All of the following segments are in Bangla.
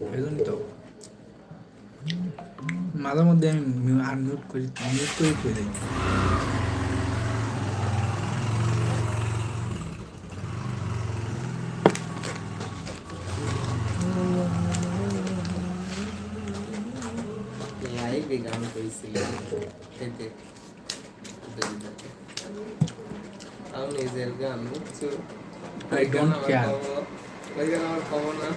এই তো। মাঝে মধ্যে আমি আনমিউট করি মিউট করে করে দিই গান করেছিলাম এতে আমি নিজের গান care. ওই গান আমার খবর না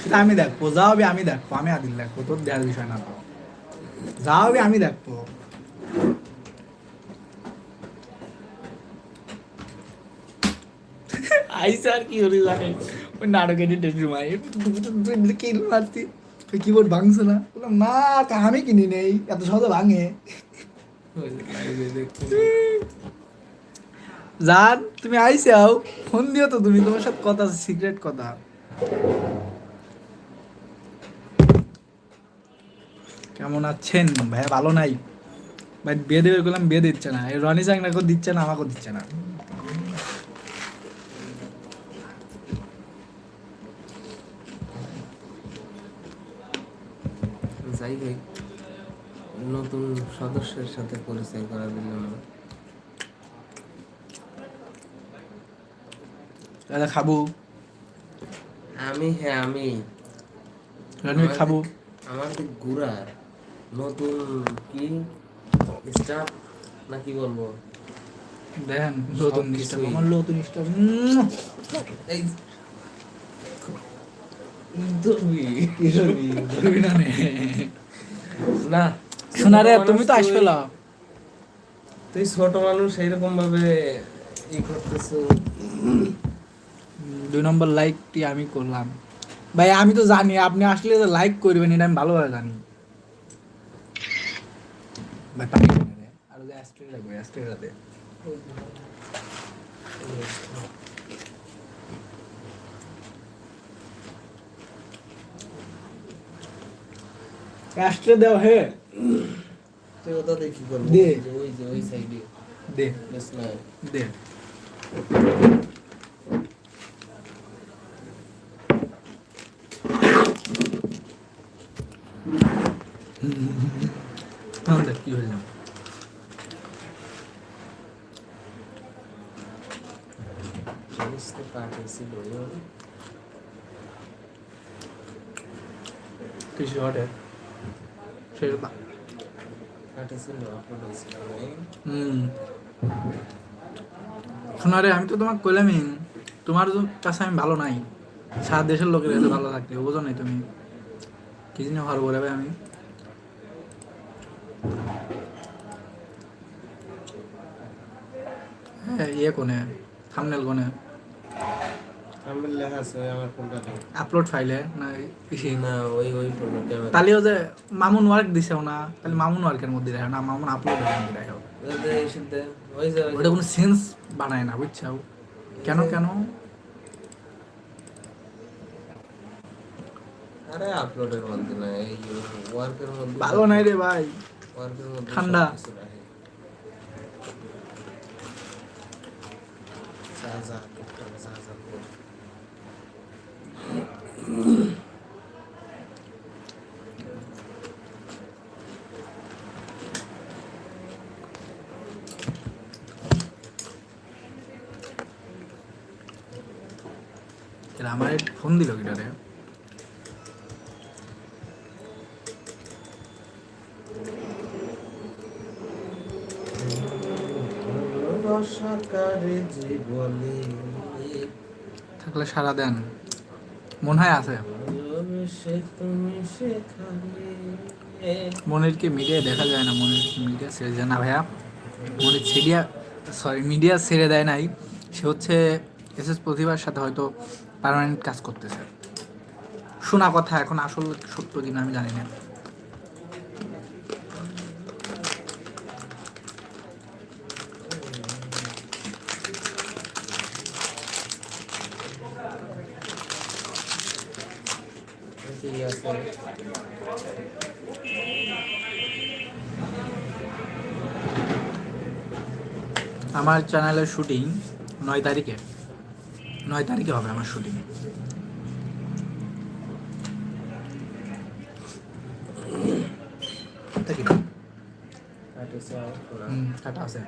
সেটা আমি দেখব যা হবে আমি দেখব আমি আদিল দেখব তোর দেওয়ার বিষয় না তো। যা হবে আমি দেখব। আইসা আর কি হলি জানে? ওই মারতি তুই কিবোর্ড ভাঙছে না? বললাম না তা আমি কিনি নেই এত সহজে ভাঙে। তুমি আইসে আও ফোন দিও তো তুমি তোমার সাথে কথা সিক্রেট কথা। কেমন আছেন? ভাইয়া ভালো নাই। ভাই বিয়ে দেবে বললাম বিয়ে দিচ্ছে না। এই রনি চাকনাকেও দিচ্ছে না আমাকেও দিচ্ছে না। যাই হোক নতুন সদস্যের সাথে পরিচয় করা দিল না দাদা খাব? আমি হ্যাঁ আমি। রনি খাব? আমাদের গুড়ার নতুন কি? স্টাফ? নাকি বলব? দেখেন নতুন স্টাফ আমার নতুন স্টাফ এই না শোনা রে তুমি তো আসবে না। তুই ছোট মানুষ এইরকম ভাবে ই করতেছো। দুই নম্বর লাইকটি আমি করলাম। ভাই আমি তো জানি আপনি আসলে তো লাইক করবেন এটা আমি ভালোভাবে জানি। ভাই পানি কিনে দে। আরও যে অ্যাস্ট্রে লাগবে অ্যাস্ট্রেটা দে অ্যাস্ট্রে দেও হে তুই ওটা দেখি করব দে। ওই যে- ওই যে ওই সাইডে দে বেশ না দে তখন দেখ কি হয়ে যাবে জিনিস তো পাঠিয়েছিল কিছু ঘটে সেটা পাঠিয়েছিল আপলোড হয়েছিল এই হুম শোনা রে আমি তো তোমাকে কইলামই তোমার কাছে আমি ভালো নাই। সারা দেশের লোকের কাছে ভালো থাকতে বোঝো নাই তুমি? কি জন্য ভালো বলে আমি? হ্যাঁ ইয়ে কোনে? থামনেল কোনে? আমি লেখা আছে আমার ফোনটা আপলোড ফাইলে না ইসে না ওই ওই ফোনটা ক্যামেরা তাহলেও যে মামুন ওয়ার্ক দিছেও না তাহলে মামুন ওয়ার্কের মধ্যে দেখো না মামুন আপলোডের মধ্যে দেখো দে এসে দে ওই যে ওই যে- ওটা কোনো সেন্স বানায় না বুঝছ কেন কেন? আরে আপলোডের মধ্যে না এই ওয়ার্কের মধ্যে ভালো নাই। রে ভাই। ওয়ার্কের মধ্যে ঠান্ডা রাখে। যা যা করতে হবে, যা যা কর। আমার ফোন দিল গিটারে থাকলে সারা দেন। মনে হয় আছে। মনিরকে মিডিয়ায় দেখা যায় না, মনির মিডিয়া ছেড়ে যায় না ভাইয়া। মনির ছেড়িয়া সরি মিডিয়া ছেড়ে দেয় নাই। সে হচ্ছে এস এস প্রতিভার সাথে হয়তো পার্মানেন্ট কাজ করতেছে। শোনা কথা এখন আসল সত্য কিনা আমি জানি না। আমার চ্যানেলের শুটিং নয় তারিখে। নয় তারিখে হবে আমার শুটিং কাটা আছে।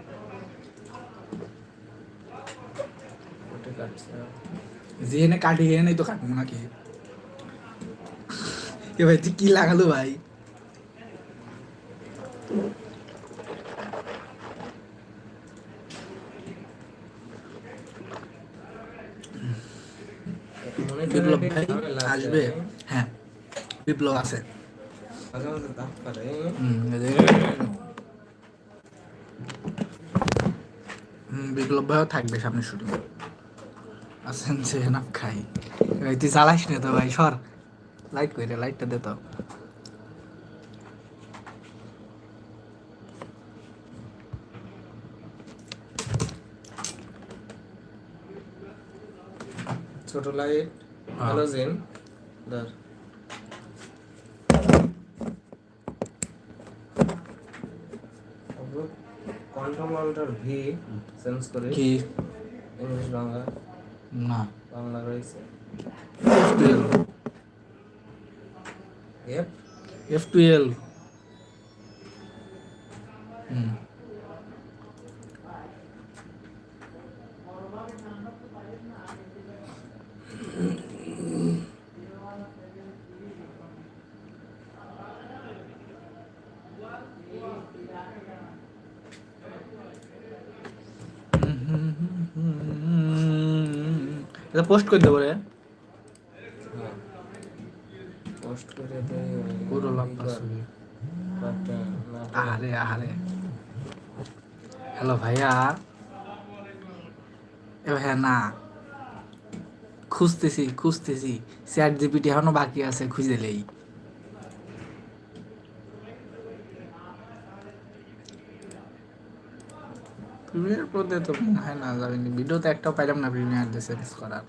যে এনে কাটি এনে তো কাটবো নাকি। এ তুই কি লাগালো ভাই? আসবে। হ্যাঁ বিপ্লব আছে। যে- বিপ্লব ভাইও থাকবে সামনে শুটিং। আছেন সে না খাই। তুই চালাইস না তো ভাই সর। লাইট করে লাইটটা দে তো। ছোট লাইট হ্যাঁ। হ্যালোজেন ধর। কন্ট্রোল অল্টার ভি সেন্স করে কি? ইংলিশ বাংলা। না। বাংলা রয়েছে। F twelve F F twelve হুম। এটা পোস্ট করে দেবো রে। পোস্ট করে দে পুরো লম্বা কর। ছবি। আহারে আহারে। হ্যালো ভাইয়া। এ ভাইয়া না। খুঁজতেছি খুঁজতেছি। চ্যাট জিপিটি এখনও বাকি আছে খুঁজে খুঁজেলেই প্রিমিয়ার প্রোতে তো হয় না ভিডিওতে একটাও পাইলাম না প্রিমিয়ার করার।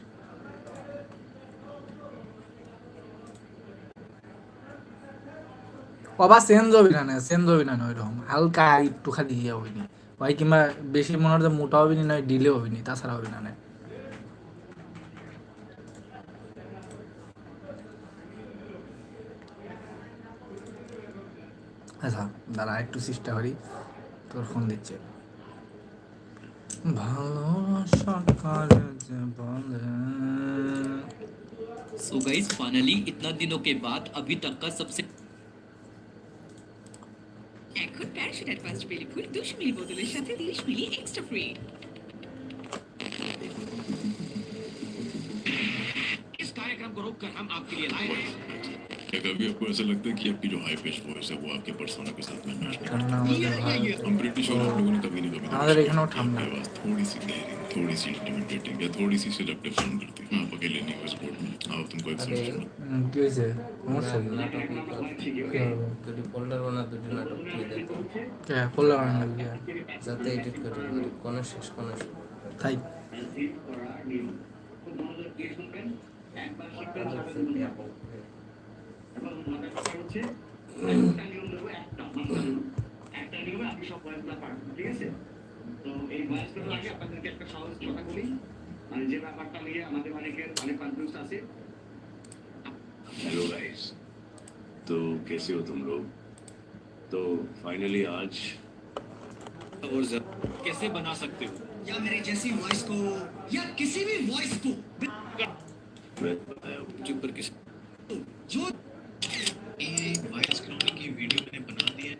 অবা চেঞ্জ হবি না না না ওইরকম। হালকা একটু খালি ইয়ে হয় কিংবা বেশি মনে হচ্ছে মোটা হবি না নয় ডিলে হবি নি তাছাড়া হবি না না আচ্ছা দাঁড়া, একটু চেষ্টা করি। তোর ফোন দিচ্ছে। सो गाइस फाइनली इतना दिनों के बाद अभी तक का सबसे এখন প্যারাশুট অ্যাডভান্স বেলি ফুল দুশো মিলি বোতলের সাথে তিরিশ মিলি এক্সট্রা ফ্রি इस कार्यक्रम को रोककर हम आपके लिए लाए हैं क्या कभी आपको ऐसा लगता है कि आपकी जो हाई पिच वॉइस है वो आपके पर्सोना के साथ में मैच ঠান্ডা আমাদের ভালো हम ब्रिटिश और आप लोगों ने कभी नहीं कभी আমাদের এখানেও ঠান্ডা आपकी आवाज थोड़ी सी गहरी थोड़ी सी इंटिमिडेटिंग या थोड़ी सी सेडक्टिव साउंड करती है आप अकेले नहीं हो स्पोर्ट में आप तुमको एक अरे। समझना হুম, কি হয়েছে সমস্যা কি? নাটক ই কর। কি হবে? দুটি ফোল্ডার বানা দুটি নাটক দিয়ে দে তো। কে করলে অনেক লাগবে যাতে এডিট করে করি কোন শেষ কোন শুরু। তাই একটা নিয়মে আপনি সব ভয়েসগুলো পাঠান ঠিক আছে তো এই ভয়েসগুলো আগে আপনাদেরকে একটা সহজ কথা বলি মানে যে ব্যাপারটা নিয়ে আমাদের অনেকের অনেক কনফিউজ আছে हेलो गाइस तो कैसे हो तुम लोग तो फाइनली आज और जब कैसे बना सकते हो या मेरे जैसी वॉइस को या किसी भी वॉइस को मैं बताया हूँ चुप पर किस जो ये वॉइस क्लोनिंग की वीडियो मैंने बना दी है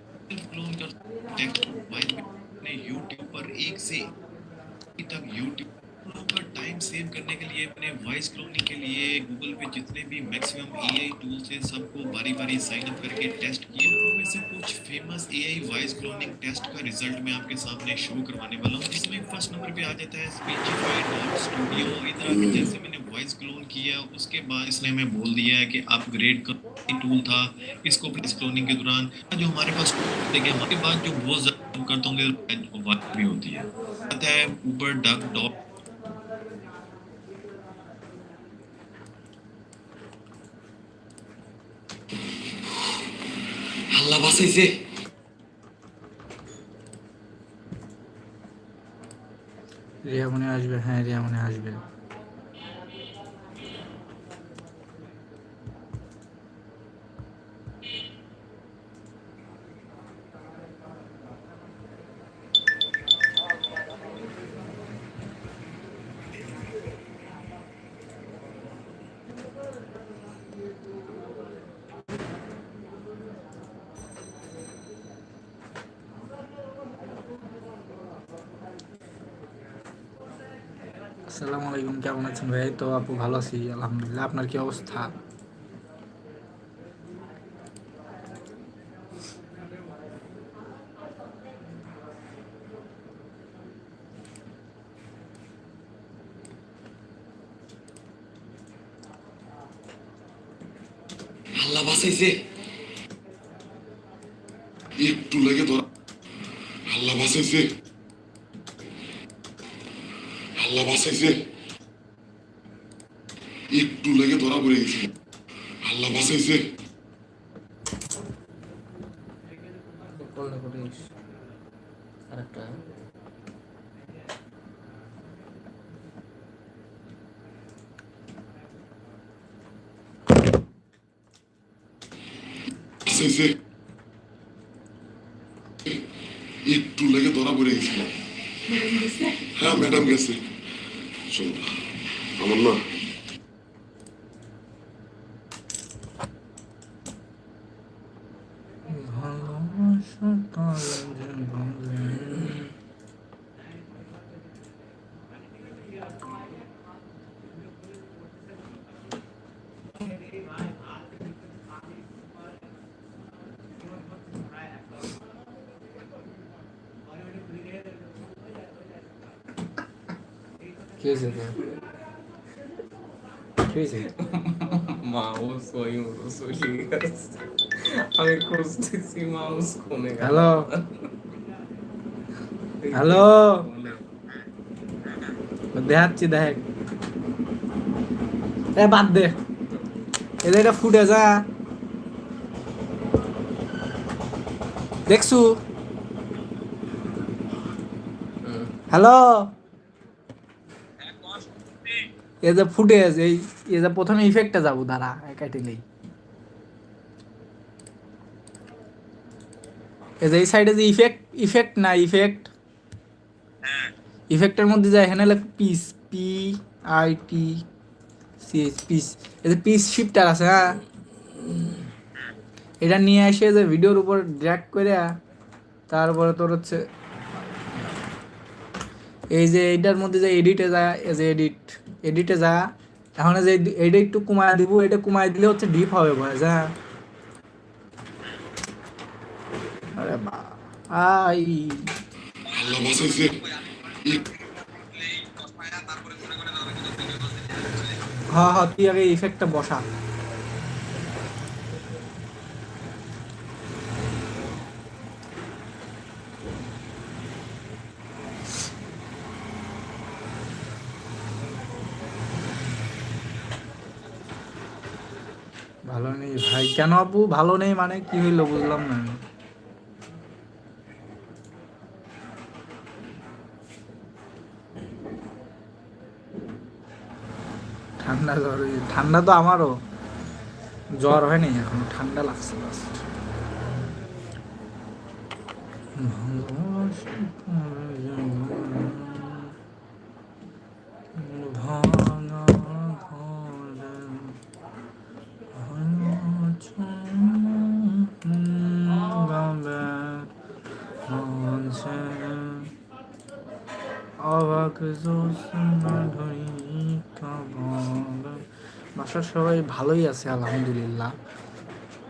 क्लोन कर टेक्स्ट वॉइस मैंने यूट्यूब पर एक से अभी तक यूट्यूब का टाइम सेव करने के लिए मैंने वॉइस क्लोनिंग के लिए गूगल पे जितने भी मैक्सिमम एआई टूल्स हैं सबको बारी बारी साइन अप करके टेस्ट किए उनमें से कुछ famous AI voice cloning test का रिज़ल्ट मैं आपके सामने शो करवाने वाला हूँ जिसमें फ़र्स्ट नंबर पे आ जाता है स्पीचिफाइड स्टूडियो इधर जैसे मैंने वॉइस क्लोन किया उसके बाद इसने हमें बोल दिया है कि अपग्रेड का टूल था इसको वॉइस क्लोनिंग के दौरान जो हमारे पास देखिए हमारे बाद जो बहुत ज्यादा करता हूँ बात भी होती है आता है ऊपर डक डॉट আল্লাহ বাঁচাইছে রিয়া মনে হয় আসবে হ্যাঁ রিয়া মনে হয় আসবে আসসালামু আলাইকুম, কেমন আছেন ভাই? তো আপু ভালো আছি, আলহামদুলিল্লাহ। আপনার কি অবস্থা? আল্লাহ বাঁচাইছে। একটু লেগে ধরা। আল্লাহ বাঁচাইছে। আল্লাহ বাঁচাইছে একটু লেগে ধরা পড়ে গেছে। আল্লাহ কোনটা করিস আরেকটা বাঁচাইছে। একটু লেগে ধরা পড়ে গেছিল হ্যাঁ ম্যাডাম গেছে। শোন আমার না ভালোবাসা কালে যে ভাবে। কি হয়েছে তোর? কি হয়েছে? মাউস ওই চলে গেছে আমি খুঁজতেছি মাউস কোনে হ্যালো হ্যালো দেখাচ্ছি দেখ। এ বাদ দে। এদের এটা ফুটে যা দেখছু? হ্যালো এ যে ফুটেজ এই, এ যে প্রথমে ইফেক্টে যাব, দাঁড়া কাটিলেই এই। যে এই সাইডে যে ইফেক্ট ইফেক্ট না ইফেক্ট ইফেক্টের মধ্যে যায় এখানে লেখ piece P I T C H piece এই যে পিস শিফটার আছে হ্যাঁ? এটা নিয়ে এসে যে ভিডিওর উপর ড্র্যাগ করে তারপরে তোর হচ্ছে, এই যে এইটার মধ্যে যে এডিটে যা এই যে এডিট এডিটে যা। এখন যে এটা একটু কমায় দিব, এটা কমায় দিলে হচ্ছে ডিপ হবে ভয়েস হ্যাঁ আরে বা আই। হ্যাঁ হ্যাঁ তুই আগে ইফেক্টটা বসা ভালো নেই ভাই কেন আপু? ভালো নেই মানে কি হইল বুঝলাম না। ঠান্ডা জ্বর ঠান্ডা তো আমারও। জ্বর হয়নি এখন, ঠান্ডা লাগছে বাস বাসার সবাই ভালোই আছে, আলহামদুলিল্লাহ।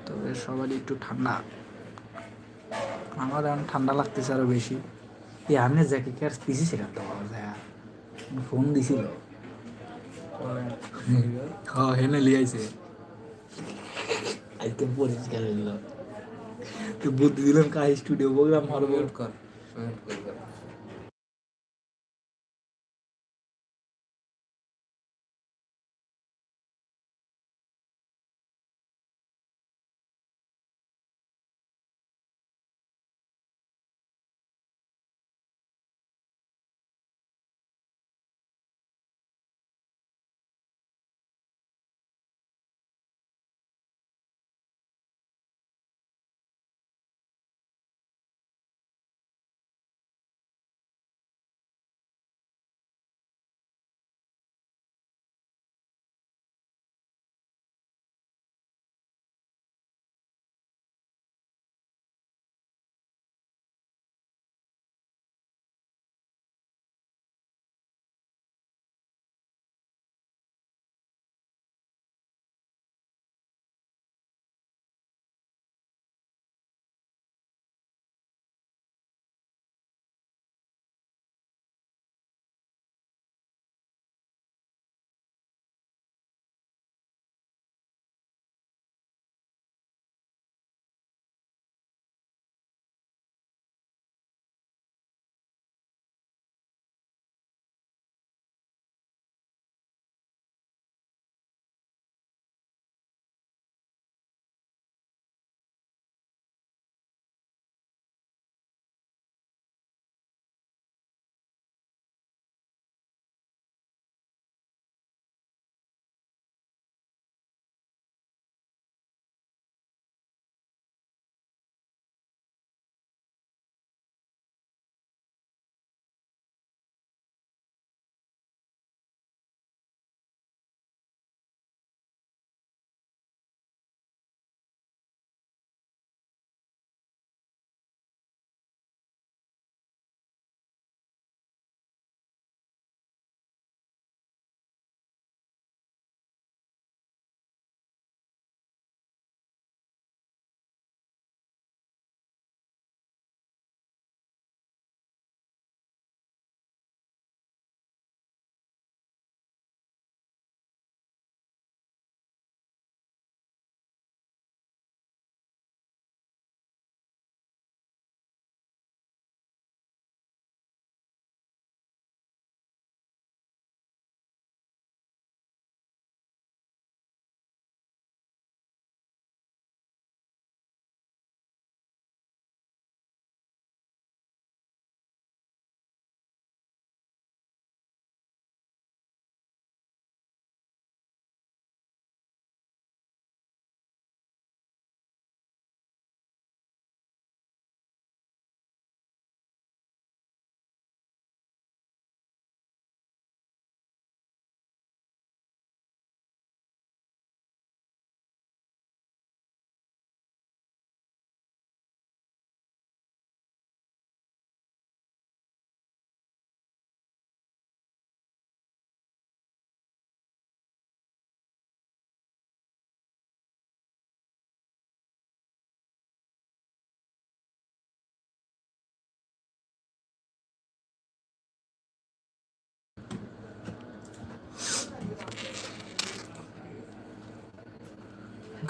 তবে সবারই একটু ঠান্ডা। আমার এখন ঠান্ডা লাগতেছে আরও বেশি। আমি জ্যাকে কে আর পিসি পাওয়া ফোন দিছিল। হ্যাঁ হেনে লিয়াইছে আজকে পরিষ্কার হইল। তো বুদ্ধি দিলাম কাজ স্টুডিও প্রোগ্রাম হরবো। মিউট কর।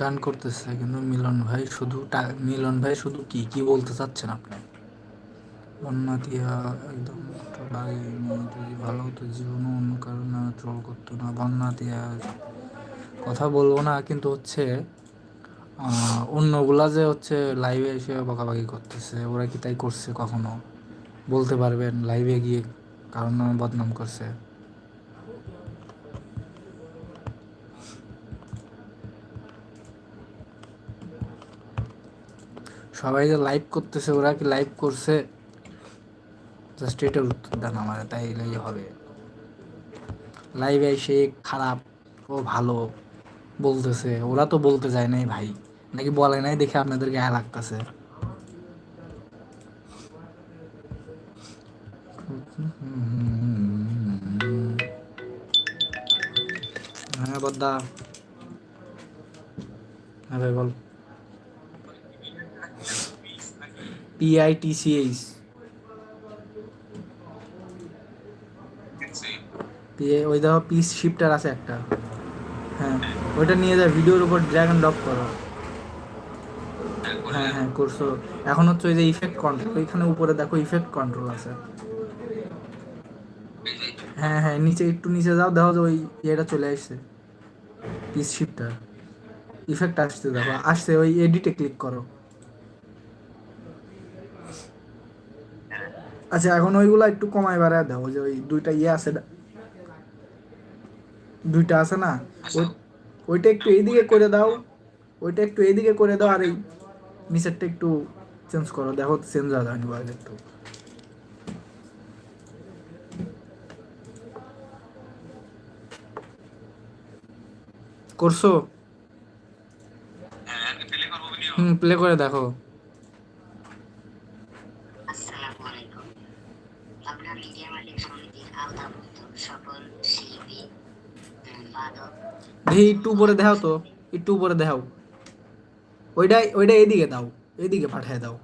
গান করতেছে, কিন্তু মিলন ভাই শুধু মিলন ভাই শুধু কি কি বলতে চাচ্ছেন আপনি? বন্যা একদম নিয়ে যদি ভালো হতো জীবনও অন্য কারণে ট্রল করতো না বন্যা কথা বলব না, কিন্তু হচ্ছে অন্যগুলা যে হচ্ছে লাইভে এসে বকাবাকি করতেছে, ওরা কি তাই করছে কখনো? বলতে পারবেন লাইভে গিয়ে কারণ বদনাম করছে? সবাই যে লাইভ করতেছে, ওরা কি লাইভ করছে? জাস্ট এটার উত্তর দেন আমার তাই এলেই হবে লাইভে এসে খারাপ ও ভালো বলতেছে। ওরা তো বলতে যায় নাই ভাই। নাকি বলে নাই দেখে আপনাদের গায়ে লাগতেছে। হ্যাঁ বদ্দা। হ্যাঁ ভাই বল। পিআইটিসিএইচ পিএ ওই দেখো পিস শিফটার আছে একটা। হ্যাঁ ওইটা নিয়ে যায় ভিডিওর উপর ড্র্যাগ অ্যান্ড ড্রপ করো। হ্যাঁ হ্যাঁ করছ। এখন হচ্ছে ওই যে ইফেক্ট কন্ট্রোল ওইখানে উপরে দেখো ইফেক্ট কন্ট্রোল আছে। হ্যাঁ হ্যাঁ নিচে একটু নিচে যাও দেখো যে ওই ইয়েটা চলে আসছে। পিস শিফটার ইফেক্ট আসছে দেখো আসছে ওই এডিটে ক্লিক করো। আচ্ছা এখন ওইগুলো একটু কমায় বাড়ায় দাও যে ওই দুইটা ইয়ে আছে দুইটা আছে না? ওই- ওইটা একটু এইদিকে করে দাও ওইটা একটু এইদিকে করে দাও আর এই নিচেরটা একটু চেঞ্জ করো দেখো চেঞ্জ হয়ে যায়নি বয়স একটু। করছ? হুম প্লে করে দেখো। দেখি একটু উপরে দেখাও তো, একটু উপরে দেখাও। ওইটা ওইটা এদিকে দাও, এদিকে পাঠিয়ে দাও।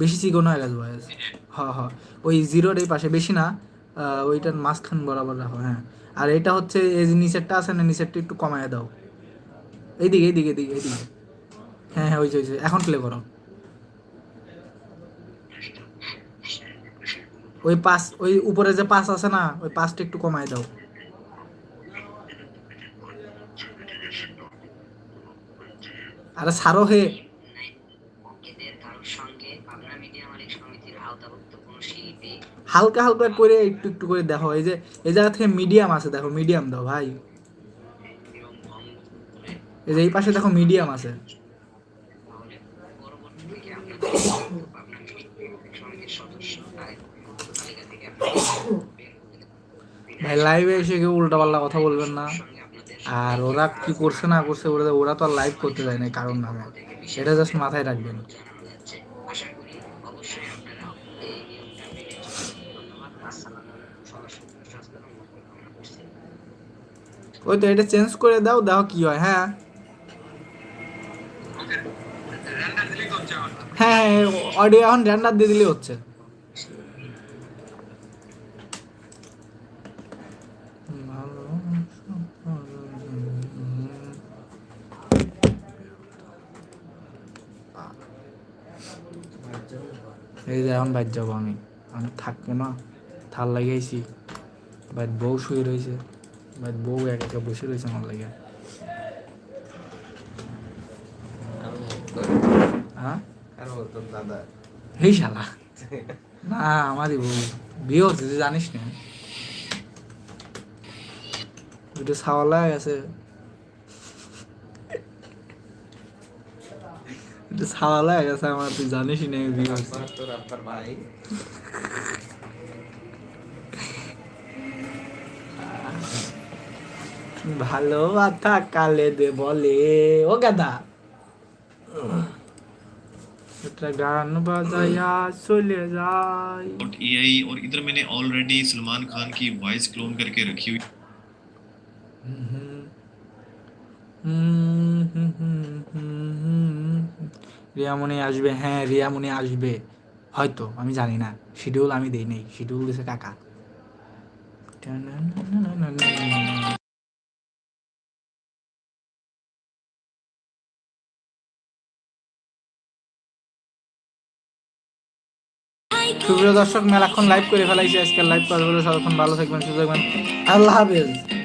বেশি চিকন হয়ে গেছে বয়স হ্যাঁ হ্যাঁ। ওই জিরোর এই পাশে, বেশি না ওইটার মাঝখান বরাবর রাখো হ্যাঁ। আর এটা হচ্ছে এই যে নিচেরটা আছে না, নিচেরটা একটু কমায় দাও। এইদিকে এইদিকে এইদিকে এইদিকে। হ্যাঁ হ্যাঁ ওই যে ওই যে, এখন প্লে করো। ওই পাস ওই উপরে যে পাস আছে না, ওই পাসটা একটু কমায় দাও। আরে সারো হে। হালকা হালকা করে একটু একটু করে দেখো, এই যে, এই জায়গা থেকে মিডিয়াম আছে, দেখো মিডিয়াম দাও ভাই। এই যে এই পাশে দেখো মিডিয়াম আছে। ভাই লাইভে এসে কেউ উল্টাপাল্টা কথা বলবেন না। আর ওরা কি করছে না করছে ওরা ওরা তো আর লাইভ করতে যায় না কারণ নামে সেটা জাস্ট মাথায় রাখবেন। ওই তো এটা চেঞ্জ করে দাও দাও কি হয় হ্যাঁ। হ্যাঁ অডিও এখন র্যান্ডার দিয়ে দিলে হচ্ছে। এই যে এখন বাইর যাব আমি। আমি থাকব না, থাল লাগিয়েছি বাইর বউ শুয়ে রয়েছে। বাইর বউ এক একা বসে রয়েছে আমার লাগে হ্যাঁ? না, আমারই বউ। বিয়ে হচ্ছে জানিস না। দুটো ছাওয়ালা গেছে। দুটো ছাওয়ালা গেছে আমার তুই জানিস না আমি বিয়ে হচ্ছে তোর আপনার ভাই ভালো কথা কালে দে বলে ও গাদা একটা গান বাজাইয়া চলে যায় डॉट ए और इधर मैंने ऑलरेडी सलमान खान की वॉइस क्लोन करके रखी हुई রিয়ামণি আসবে হ্যাঁ রিয়ামণি আসবে। হয়তো, আমি জানি না। শিডিউল আমি দেই নাই। শিডিউল দিছে কাকা। সুপ্রিয় দর্শক, মেলাক্ষণ লাইভ করে ফেলাইছি। আজকাল লাইভ করব সতক্ষণ ভালো থাকবেন সুযোগ আল্লাহ হাফেজ।